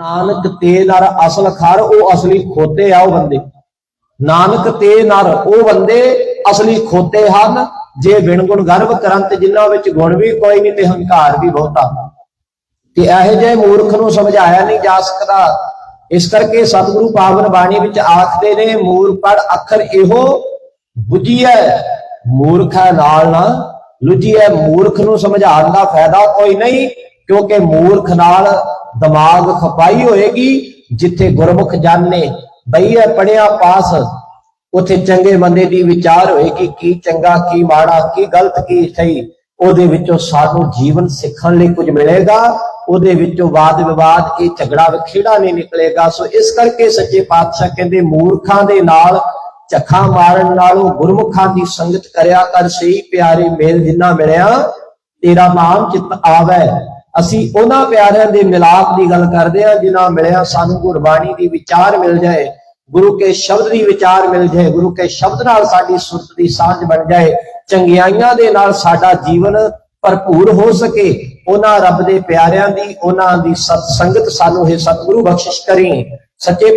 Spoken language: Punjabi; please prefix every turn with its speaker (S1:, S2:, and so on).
S1: ਨਾਨਕ ਤੇ ਨਰ ਅਸਲ ਖਰ, ਉਹ ਅਸਲੀ ਖੋਤੇ ਆ ਉਹ ਬੰਦੇ। ਨਾਨਕ ਤੇ ਨਰ, ਉਹ ਬੰਦੇ ਅਸਲੀ ਖੋਤੇ ਹਨ। ਜੇ ਵਿਣ ਗੁਣ ਗਰਭ ਕਰੰਤ ਤੇ ਜਿਨ੍ਹਾਂ ਵਿੱਚ ਗੁਣ ਵੀ ਕੋਈ ਨਹੀਂ ਤੇ ਹੰਕਾਰ ਵੀ ਬਹੁਤਾ ਤੇ ਇਹੋ ਜਿਹੇ ਮੂਰਖ ਨੂੰ ਸਮਝਾਇਆ ਨਹੀਂ ਜਾ ਸਕਦਾ। ਇਸ ਕਰਕੇ ਸਤਿਗੁਰੂ ਪਾਵਨ ਬਾਣੀ ਵਿੱਚ ਆਖਦੇ ਨੇ ਮੂਰਖੜ ਅੱਖਰ ਇਹੋ ਬੁੱਝੀਐ, ਮੂਰਖ ਹੈ ਨਾਲ ਨਾ। ਲੁੱਝੀਐ, ਮੂਰਖ ਨੂੰ ਸਮਝਾਉਣ ਦਾ ਫਾਇਦਾ ਕੋਈ ਨਹੀਂ, ਕਿਉਂਕਿ ਮੂਰਖ ਨਾਲ ਦਿਮਾਗ ਖਪਾਈ ਹੋਏਗੀ, ਜਿੱਥੇ ਗੁਰਮੁਖ ਜਾਣੇ ਹੈ ਪੜਿਆ ਪਾਸ, ਉਥੇ ਚੰਗੇ ਬੰਦੇ ਦੀ ਵਿਚਾਰ ਹੋਏਗੀ, ਕੀ ਚੰਗਾ, ਕੀ ਮਾੜਾ, ਕੀ ਗਲਤ, ਕੀ ਸਹੀ। ਉਹਦੇ ਵਿੱਚੋਂ ਸਾਨੂੰ ਜੀਵਨ ਸਿੱਖਣ ਲਈ ਕੁਝ ਮਿਲੇਗਾ, ਉਹਦੇ ਵਿੱਚੋਂ ਵਾਦ ਵਿਵਾਦ ਇਹ ਝਗੜਾ ਵਿਖੇੜਾ ਨਹੀਂ ਨਿਕਲੇਗਾ। ਸੋ ਇਸ ਕਰਕੇ ਸੱਚੇ ਪਾਤਸ਼ਾਹ ਕਹਿੰਦੇ, ਮੂਰਖਾਂ ਦੇ ਨਾਲ ਝੱਖਾ ਮਾਰਨ ਨਾਲੋਂ ਗੁਰਮੁਖਾਂ ਦੀ ਸੰਗਤ ਕਰਿਆ ਕਰ, ਸਹੀ ਪਿਆਰੇ ਮੇਲ ਜਿੰਨਾ ਮਿਲਿਆ, ਤੇਰਾ ਨਾਮ ਚਿੱਤ ਆਵੈ। ਅਸੀਂ ਉਹਨਾਂ ਪਿਆਰਿਆਂ ਦੇ ਮਿਲਾਪ ਦੀ ਗੱਲ ਕਰਦੇ ਹਾਂ, ਜਿਨ੍ਹਾਂ ਮਿਲਿਆ ਸਾਨੂੰ ਗੁਰਬਾਣੀ ਦੀ ਵਿਚਾਰ ਮਿਲ ਜਾਏ, ਗੁਰੂ ਕੇ ਸ਼ਬਦ ਦੀ ਵਿਚਾਰ ਮਿਲ ਜਾਏ, ਗੁਰੂ ਕੇ ਸ਼ਬਦ ਨਾਲ ਸਾਡੀ ਸੁਰਤ ਦੀ ਸਾਂਝ ਬਣ ਜਾਏ, ਚੰਗਿਆਈਆਂ ਦੇ ਨਾਲ ਸਾਡਾ ਜੀਵਨ ਭਰਪੂਰ ਹੋ ਸਕੇ, ਉਹਨਾਂ ਰੱਬ ਦੇ ਪਿਆਰਿਆਂ ਦੀ, ਉਹਨਾਂ ਦੀ ਸਤ ਸੰਗਤ ਸਾਨੂੰ ਇਹ ਸਤਿਗੁਰੂ ਬਖਸ਼ਿਸ਼ ਕਰੀ। ਸੱਚੇ